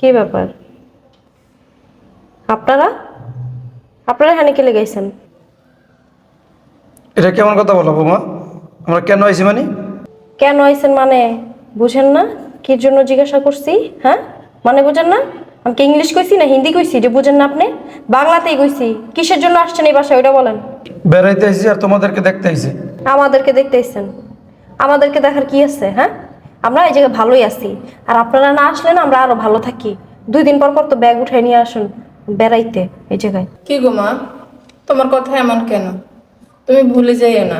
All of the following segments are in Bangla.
কি ব্যাপার? আপনারা? আপনারা এখানে কে লেগাইছেন? এটা কেমন কথা বলো বৌমা? আমরা কেন আইছি মানে? কেন আইছেন মানে? বুঝেন না? কি জন্য জিজ্ঞাসা করছি? হ্যাঁ? মানে বুঝেন না? আমি কি ইংলিশ কইছি না হিন্দি কইছি? যে বুঝেন না আপনি? বাংলাতেই কইছি। কিসের জন্য আসছেন এই বাসায়? ওইটা বলেন। বেড়াইতে আইছি আর তোমাদেরকে দেখতে আইছি। আমাদেরকে দেখতে এসছেন আমাদেরকে দেখার কি আছে হ্যাঁ? আমরা এই জায়গায় ভালোই আছি। আর আপনারা না আসলে না আমরা আরও ভালো থাকি। দুই দিন পর পর তো ব্যাগ উঠাই নিয়ে আসুন বেড়াইতে এই জায়গায়। কি গো মা? তোমার কথা এমন কেন? তুমি ভুলে যাইও না।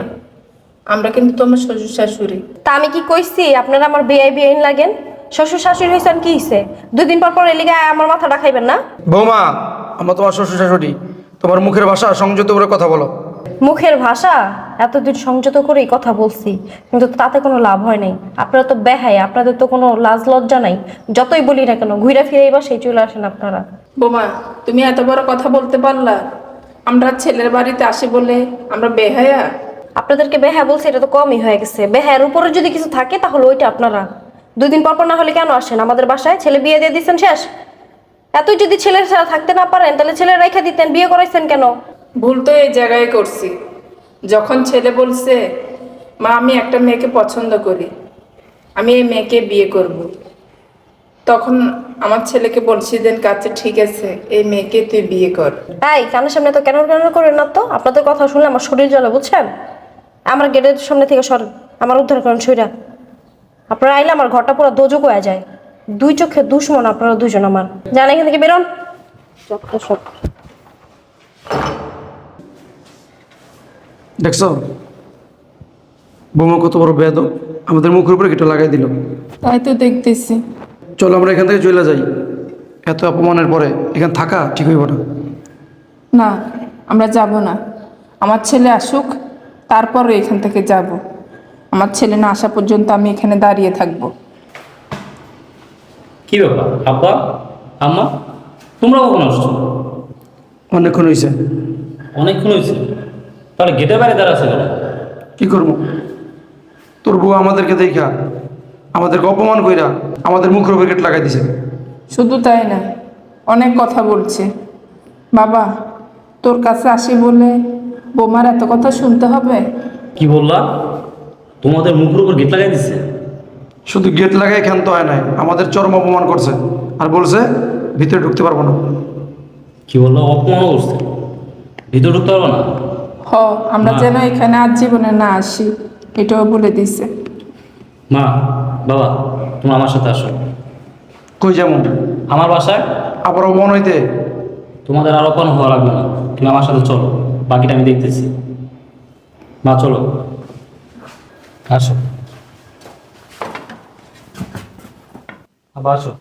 আমরা কিন্তু তোমার শ্বশুর শাশুড়ি। তা আমি কি কইছি? আপনারা আমার বেআই বেআইন লাগেন? শ্বশুর শাশুড়ি হয়েছেন কি হয়েছে দুই দিন পর পর এলিগে আমার মাথাটা খাইবেন না? বৌমা আমরা তোমার শ্বশুর শাশুড়ি। তোমার মুখের ভাষা সংযত করে কথা বলো। মুখের ভাষা? এতদিন সংযত করেই কথা বলছি কিন্তু তাতে কোনো লাভ হয় নাই। আপনারা তো বেহাই আপনাদের তো কোনো লাজ লজ্জা নাই। যতই বলি না কেন ঘুরে ফিরে এবার সেই চলে আসেন আপনারা। বোমা তুমি এত বড় কথা বলতে পারলা। আমরা ছেলের বাড়িতে আসি বলে আমরা বেহায়া। আপনাদেরকে বেহা বলছে এটা তো কমই হয়ে গেছে। বেহার উপরে যদি কিছু থাকে তাহলে ওইটা আপনারা। দুই দিন পর পর না হলে কেন আসেন? আমাদের বাসায় ছেলে বিয়ে দিয়ে দিচ্ছেন শেষ। এতই যদি ছেলের থাকতে না পারেন তাহলে ছেলে রেখে দিতেন বিয়ে করাইছেন কেন? ভুল তো এই জায়গায় করছি। যখন ছেলে বলছে মা আমি একটা মেয়েকে পছন্দ করি আমি এই মেয়েকে বিয়ে করব। তখন আমার ছেলেকে বলছি দেন কাছে ঠিক আছে এই মেয়েকে তুই বিয়ে কর। এই কানের সামনে তো কেন কেন করেন না তো? আপনাদের কথা শুনলে আমার শরীর জ্বলে বুঝছেন? আমার গেটের সামনে থেকে সর আমার উদ্ধার করেন সইরা। আপনারা আইলে আমার ঘরটা পুরো দোজক হয়ে যায়। দুই চোখে দুশ্মন আপনারা দুজন আমার। জান এখান থেকে বেরোন। যত সব দেখছ? বৌমা কত বড় বেদ আমাদের মুখের উপরে কেটে লাগাই দিল। তাই তো দেখতেছি। চলো আমরা এখান থেকে চলে যাই। এত অপমানের পরে এখানে থাকা ঠিক হইব না। না আমরা যাব না। আমার ছেলে আসুক তারপরে এখান থেকে যাব। আমার ছেলে না আসা পর্যন্ত আমি এখানে দাঁড়িয়ে থাকব। কি ব্যাপার? আব্বা? আম্মা? তোমরা কখন আসছো? অনেকক্ষণ হয়েছে অনেকক্ষণ হয়েছে তাহলে গেটে বাইরে দাঁড়া আছে কেন? কি করব? তোর বউ আমাদেরকে দেখা আমাদেরকে অপমান কইরা আমাদের মুখের উপরে গেট লাগাই দিছে। শুধু তাই না অনেক কথা বলছে। বাবা তোর কাছে আসি বলে বোমার এত কথা শুনতে হবে? কি বললা? তোমাদের মুখের উপর গেট লাগাই দিছে? শুধু গেট লাগাই ক্ষান্ত হয় নাই আমাদের চরম অপমান করছে। আর বলছে ভিতরে ঢুকতে পারব না। কি বলল? অপমান করছে। ভিতরে ঢুকতে পারব না? হ আমরা যেন এখানে আজ জীবনে না আসি এটাও বলে দিছে। মা বাবা তোমরা আমার সাথে আসো। কই যেমন আমার বাসায়? আবার অপমান হইতে? তোমাদের আর অপমান হওয়া লাগবে না। তুমি আমার সাথে চলো বাকিটা আমি দেখতেছি। মা চলো। আসো। আবার আসো।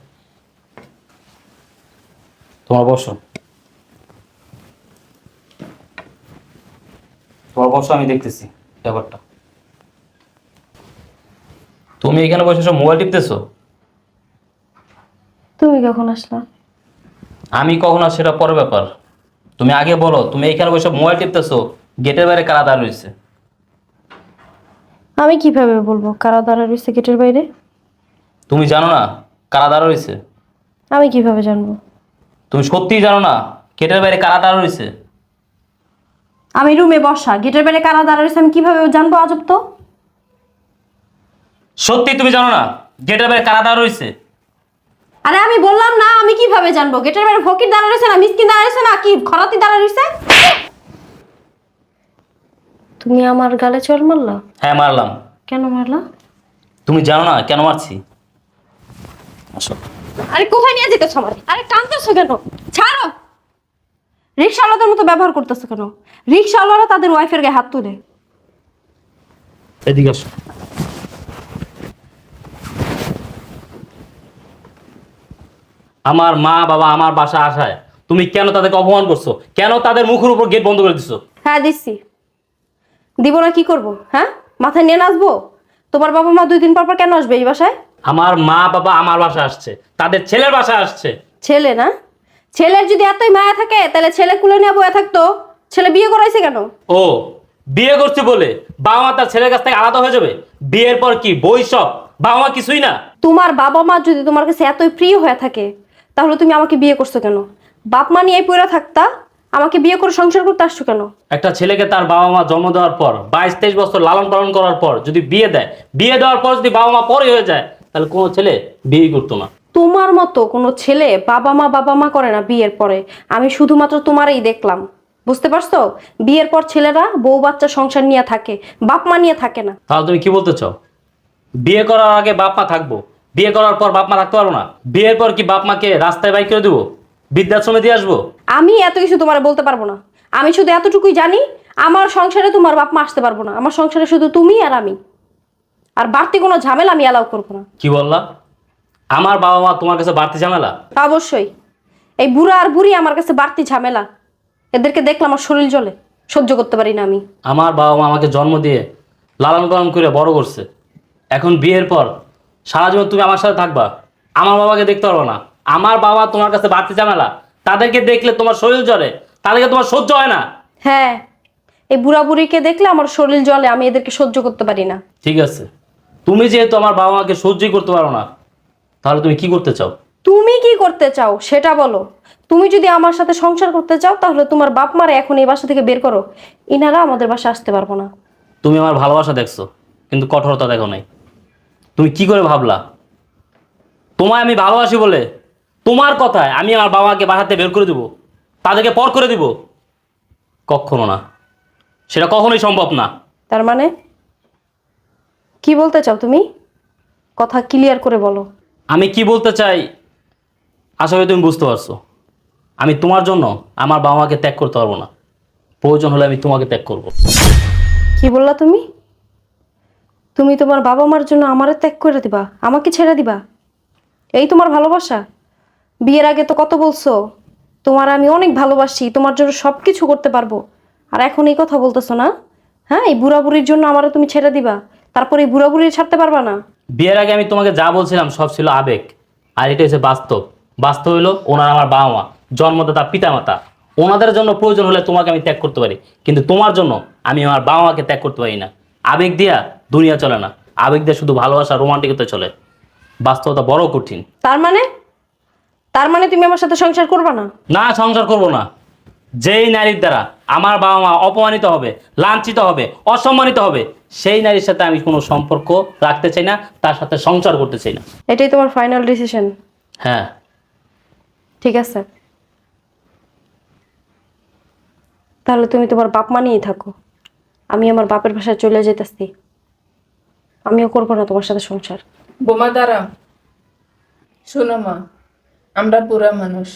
তোমার বসো। বসো আমি দেখতেছি ব্যাপারটা। তুমি এখানে বসে সব মোবাইল টিপতেছো? তুমি কখন আসলা? আমি কখন আর সেটা পরের ব্যাপার। তুমি আগে বলো তুমি এখানে বসে মোবাইল টিপতেছো গেটের বাইরে কারা দাঁড় রয়েছে? আমি কীভাবে বলব কারা দাঁড়া রয়েছে গেটের বাইরে? তুমি জানো না কারা দাঁড় রয়েছে? আমি কীভাবে জানব? তুমি সত্যিই জানো না গেটের বাইরে কারা দাঁড় রয়েছে? আমি রুমে বসা গেটের বাইরে কারা দাঁড়া রয়েছে আমি কীভাবে জানব আজব তো? সত্যি তুমি জানো না? গেটের বাইরে কারা দাঁড় রয়েছে? আরে আমি বললাম না আমি কীভাবে জানব? গেটের বাইরে ফকির দাঁড়া রয়েছে না মিসকিন দাঁড়া রয়েছে না কি খরাতি দাঁড়া রয়েছে? তুমি আমার গালে চল মারলা? হ্যাঁ মারলাম। কেন মারলা? তুমি জানো না কেন মারছি? আসো। আরে কোথায় নিয়ে যেতেছো আমার আরে টানতেছো কেন? ছাড়ো! রিক্সাওয়ালাদের মতো ব্যবহার করতেছো কেন? রিক্সাওয়ালারা তাদের ওয়াইফের গায়ে হাত তুলে। এদিকে আসো। আমার মা বাবা আমার বাসা আসায় তুমি কেন তাদেরকে অপমান করছ? কেন তাদের মুখের উপর গেট বন্ধ করে দিছো? হ্যাঁ দিচ্ছি। দিব না কি করব? হ্যাঁ? মাথায় নিয়ে নাচবো? তোমার বাবা মা দুই দিন পর পর কেন আসবে এই বাসায়? আমার মা বাবা আমার বাসা আসছে। তাদের ছেলের বাসা আসছে। ছেলে না? ছেলের যদি এতই মায়া থাকে তাহলে ছেলে কুলে নিয়ে বয়ে থাকতো। ছেলে বিয়ে করাইছে কেন? ও বিয়ে করছে বলে বাবা মা তার ছেলের কাছ থেকে আলাদা হয়ে যাবে? বিয়ের পর কি বই সব? বাবা মা কিছুই না? তোমার বাবা মা যদি তোমার কাছে এতই প্রিয় হয়ে থাকে তাহলে তুমি আমাকে বিয়ে করছ কেন? বাপ মা নিয়ে পড়ে থাকতা আমাকে বিয়ে করে সংসার করতে আসছো কেন? একটা ছেলেকে তার বাবা মা জন্ম দেওয়ার পর বাইশ তেইশ বছর লালন পালন করার পর যদি বিয়ে দেয় বিয়ে দেওয়ার পর যদি বাবা মা পরে হয়ে যায় তাহলে কোনো ছেলে বিয়ে করতো না। তোমার মতো কোনো ছেলে বাবা মা বাবা মা করে না বিয়ের পরে। আমি শুধুমাত্র তোমারই দেখলাম। বুঝতে পারছ? বিয়ের পর ছেলেরা বউ বাচ্চা সংসার নিয়ে থাকে বাপ মা নিয়ে থাকে না। তাহলে তুমি কি বলতে চাও? বিয়ে করার আগে বাপ মা থাকব। বিয়ে করার পর বাপ মা থাকতে পারব না। বিয়ের পর কি বাপ মাকে রাস্তায় বাইক করে দেবো? বৃদ্ধাশ্রমে দিয়ে আসব? আমি এত কিছু তোমার বলতে পারব না। আমি শুধু এতটুকুই জানি আমার সংসারে তোমার বাপ মা আসতে পারব না। আমার সংসারে শুধু তুমি আর আমি। আর বাড়তি কোনো ঝামেলা আমি অ্যালাউ করব না। কি বললা? আমার বাবা মা তোমার কাছে বাড়তি ঝামেলা? অবশ্যই। এই বুড়া আর বুড়ি আমার কাছে বাড়তি ঝামেলা। এদেরকে দেখলে আমার শরীর জ্বলে সহ্য করতে পারি না আমি। আমার বাবা মা আমাকে জন্ম দিয়ে লালন পালন করে বড় করছে। এখন বিয়ের পর সারা জীবন তুমি আমার সাথে থাকবা। আমার বাবাকে দেখতে পারব না। আমার বাবা তোমার কাছে বাড়তি ঝামেলা। তাদেরকে দেখলে তোমার শরীর জ্বলে। তাদেরকে তোমার সহ্য হয় না। হ্যাঁ এই বুড়া বুড়িকে দেখলে আমার শরীর জ্বলে আমি এদেরকে সহ্য করতে পারি না। ঠিক আছে। তুমি যেহেতু আমার বাবা মাকে সহ্যই করতে পারো না তাহলে তুমি কি করতে চাও? তুমি কি করতে চাও সেটা বলো। তুমি যদি আমার সাথে সংসার করতে চাও তাহলে তোমার বাপ মারা এখন এই বাসা থেকে বের করো। ইনারা আমাদের বাসা আসতে পারব না। তুমি আমার ভালোবাসা দেখছ কিন্তু কঠোরতা দেখো নাই। তুমি কি করে ভাবলা? তোমায় আমি ভালোবাসি বলে তোমার কথায় আমি আমার বাবাকে বাসাতে বের করে দেবো তাদেরকে পর করে দিব? কখনো না। সেটা কখনোই সম্ভব না। তার মানে? কি বলতে চাও তুমি? কথা ক্লিয়ার করে বলো। আমি কি বলতে চাই? আশা তুমি বুঝতে পারছ। আমি তোমার জন্য আমার বাবা মাকে ত্যাগ করতে পারব না। প্রয়োজন হলে আমি তোমাকে ত্যাগ করব। কি বললা তুমি? তুমি তোমার বাবা মার জন্য আমারে ত্যাগ করে দিবা, আমাকে ছেড়ে দিবা? এই তোমার ভালোবাসা? বিয়ের আগে তো কত বলছো, তোমার আমি অনেক ভালোবাসি, তোমার জন্য সব কিছু করতে পারব। আর এখন এই কথা বলতেছো না? হ্যাঁ এই বুড়া বুড়ির জন্য আমারে তুমি ছেড়ে দিবা, তারপর এই বুড়া বুড়ি ছাড়তে পারবা না? বিয়ের আগে আমি তোমাকে যা বলছিলাম সব ছিল আবেগ। আর এটা হচ্ছে বাস্তব। বাস্তব হলো ওনার আমার বাবা মা জন্মদাতা পিতামাতা। ওনাদের জন্য প্রয়োজন হলে তোমাকে আমি ত্যাগ করতে পারি। কিন্তু তোমার জন্য আমি আমার বাবা মাকে ত্যাগ করতে পারি না। আবেগ দিয়া দুনিয়া চলে না। আবেগ দিয়ে শুধু ভালোবাসা রোমান্টিকতা চলে। বাস্তবতা বড় কঠিন। তার মানে? তার মানে তুমি আমার সাথে সংসার করবা না? না সংসার করব না। যেই নারীর দ্বারা আমার বাবা মা অপমানিত হবে লাঞ্ছিত হবে অসম্মানিত হবে সেই নারীর সাথে আমি কোনো সম্পর্ক রাখতে চাই না তার সাথে সংসার করতে চাই না। এটাই তোমার ফাইনাল ডিসিশন হ্যাঁ। ঠিক আছে। তাহলে তুমি তোমার বাপ মা নিয়েই থাকো। আমি আমার বাপের বাসায় চলে যেতেছি। আমিও করব না তোমার সাথে সংসার। বোমা দাঁড়া। শোনো মা আমরা বুড়া মানুষ।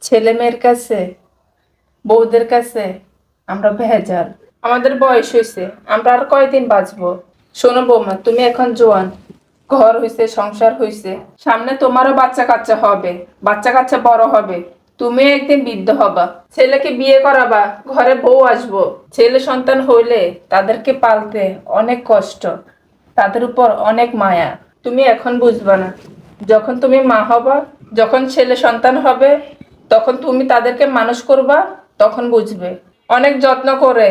ছেলে মেয়ের কাছে বউদের কাছে আমরা ভেজাল। আমাদের বয়স হয়েছে, আমরা আর কয়দিন বাঁচবো? শোনো বৌমা, তুমি এখন জোয়ান। ঘর হয়েছে, সংসার হয়েছে। সামনে তোমারও বাচ্চা কাচ্চা হবে বাচ্চা কাচ্চা বড় হবে। তুমি একদিন বৃদ্ধ হবা। ছেলেকে বিয়ে করাবা, ঘরে বউ আসব। ছেলে সন্তান হইলে তাদেরকে পালতে অনেক কষ্ট, তাদের উপর অনেক মায়া। তুমি এখন বুঝবা না। যখন তুমি মা হবা, যখন ছেলে সন্তান হবে, তখন তুমি তাদেরকে মানুষ করবা, তখন বুঝবে। অনেক যত্ন করে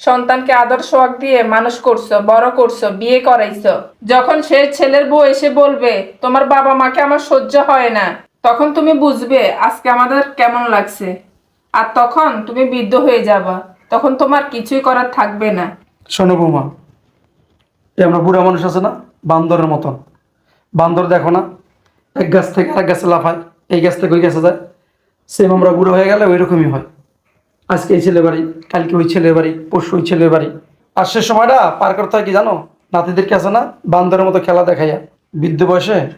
সন্তানকে আদর সোয়াগ দিয়ে মানুষ করছ, বড় করছ, বিয়ে করাইছো। যখন সে ছেলের বউ এসে বলবে, তোমার বাবা মাকে আমার সহ্য হয় না, তখন তুমি বুঝবে আজকে আমাদের কেমন লাগছে। আর তখন তুমি বৃদ্ধ হয়ে যাবা। তখন তোমার কিছুই করার থাকবে না। শোনো বৌমা আমরা বুড়া মানুষ আছে না, বান্দরের মতন। বান্দর দেখো না, এক গাছ থেকে এক গাছে লাফায়, এই গাছ থেকে ওই গাছে যায়। সেম আমরা বুড়ো হয়ে গেলে ওই রকমই হয়। আজকে এই ছেলে বাড়ি, কালকে ওই ছেলে বাড়ি, পরশু ওই ছেলে বাড়ি। আর সে সময়টা পার করতে হয় কি জানো? নাতিদেরকে আছে না, বান্দরের মতো খেলা দেখাইয়া। বৃদ্ধ বয়সে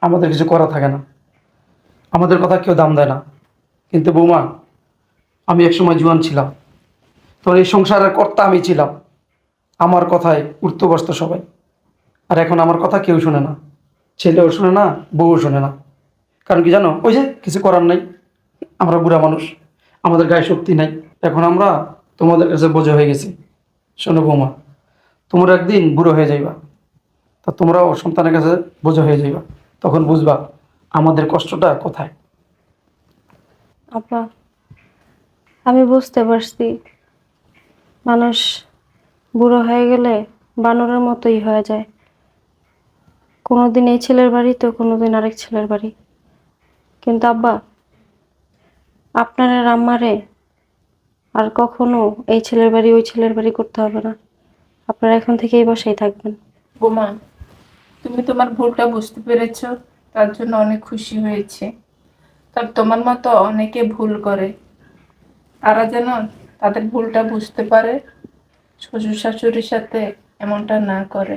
আমাদের কিছু করা থাকে না। আমাদের কথা কেউ দাম দেয় না। কিন্তু বৌমা, আমি একসময় জুয়ান ছিলাম। তোর এই সংসারের কর্তা আমি ছিলাম। আমার কথায় উঠতে সবাই। আর এখন আমার কথা কেউ শোনে না। ছেলেও শোনে না, বউও শোনে না। কারণ কি জানো? ওই যে কিছু করার নাই। আমরা বুড়া মানুষ। আমাদের গায়ে শক্তি নাই। এখন আমরা তোমাদের কাছে বোঝা হয়ে গেছি। শোনো বৌমা, তোমরা একদিন বুড়ো হয়ে যাইবা। তা তোমরাও সন্তানের কাছে বোঝা হয়ে যাইবা। তখন বুঝবা আমাদের কষ্টটা কোথায়। আপা, আমি বুঝতে পারছি। মানুষ বুড়ো হয়ে গেলে বানরের মতোই হয়ে যায়। কোনোদিন এই ছেলের বাড়ি তো কোনোদিন আরেক ছেলের বাড়ি। কিন্তু আব্বা আপনার আর আম্মারে আর কখনো এই ছেলের বাড়ি, ওই ছেলের বাড়ি করতে হবে না। আপনারা এখন থেকে এই বাসায় থাকবেন। বোমা, তুমি তোমার ভুলটা বুঝতে পেরেছ, তার জন্য অনেক খুশি হয়েছে। তবে তোমার মতো অনেকে ভুল করে। তারা যেন তাদের ভুলটা বুঝতে পারে, শ্বশুর শাশুড়ির সাথে এমনটা না করে।